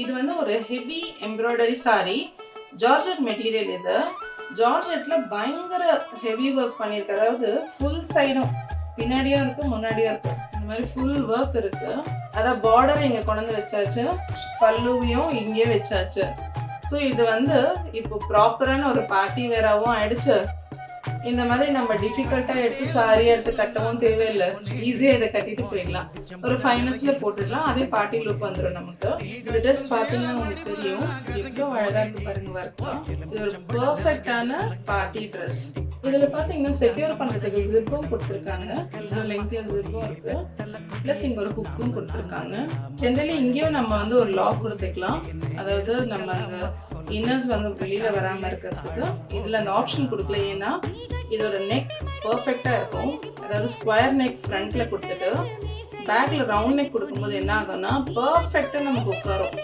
இது வந்து ஒரு heavy embroidery sari georgette material இது. ஜார்ஜெட்ல பயங்கர ஹெவி ஒர்க் பண்ணியிருக்கு. அதாவது ஃபுல் சைடும் பின்னாடியும் இருக்கு முன்னாடியும் இருக்கு. இந்த மாதிரி ஃபுல் ஒர்க் இருக்கு. அதான் பார்டர் இங்க கொண்டு வச்சாச்சு. பல்லுவையும் இங்கேயே வச்சாச்சு. ஸோ இது வந்து இப்போ ப்ராப்பரான ஒரு பார்ட்டி வேராகவும் ஆயிடுச்சு. இந்த மாதிரி நம்ம டிஃபிகல்ட்டாக எடுத்து சாரி எடுத்து கட்டவும் தேவையில்லை. ஈஸியாக இதை கட்டிட்டு போயிடலாம். ஒரு ஃபைவ் மினிட்ஸில் போட்டுடலாம். அதே பார்ட்டி லுக் வந்துடும் நமக்கு. இது ஜஸ்ட் பார்த்தீங்கன்னா உங்களுக்கு தெரியும். எவ்வளோ அழகாக இருக்கு பாருங்க ஒர்க் இது ஒரு பர்ஃபெக்டான பார்ட்டி ட்ரெஸ் இதில் பார்த்தீங்கன்னா செக்யூர் பண்ணுறதுக்கு ஜிப்பும் கொடுத்துருக்காங்க. இது லெங்க்தியாக ஜிப்பும் இருக்கு. ப்ளஸ் இங்கே ஒரு ஹுக்கும் கொடுத்துருக்காங்க. ஜென்ரலி இங்கேயும் நம்ம வந்து ஒரு லாக் கொடுத்துக்கலாம் அதாவது நம்ம அந்த இன்னர்ஸ் வந்து வெளியில் வராமல் இருக்கிறதுக்கு இதில் அந்த ஆப்ஷன் கொடுக்கல. ஏன்னா இதோட நெக் பர்ஃபெக்டாக இருக்கும். அதாவது ஸ்கொயர் நெக் ஃப்ரண்ட்டில் கொடுத்துட்டு பேக்கில் ரவுண்ட் நெக் கொடுக்கும்போது என்ன ஆகும்னா பர்ஃபெக்டாக நமக்கு உட்காரும்.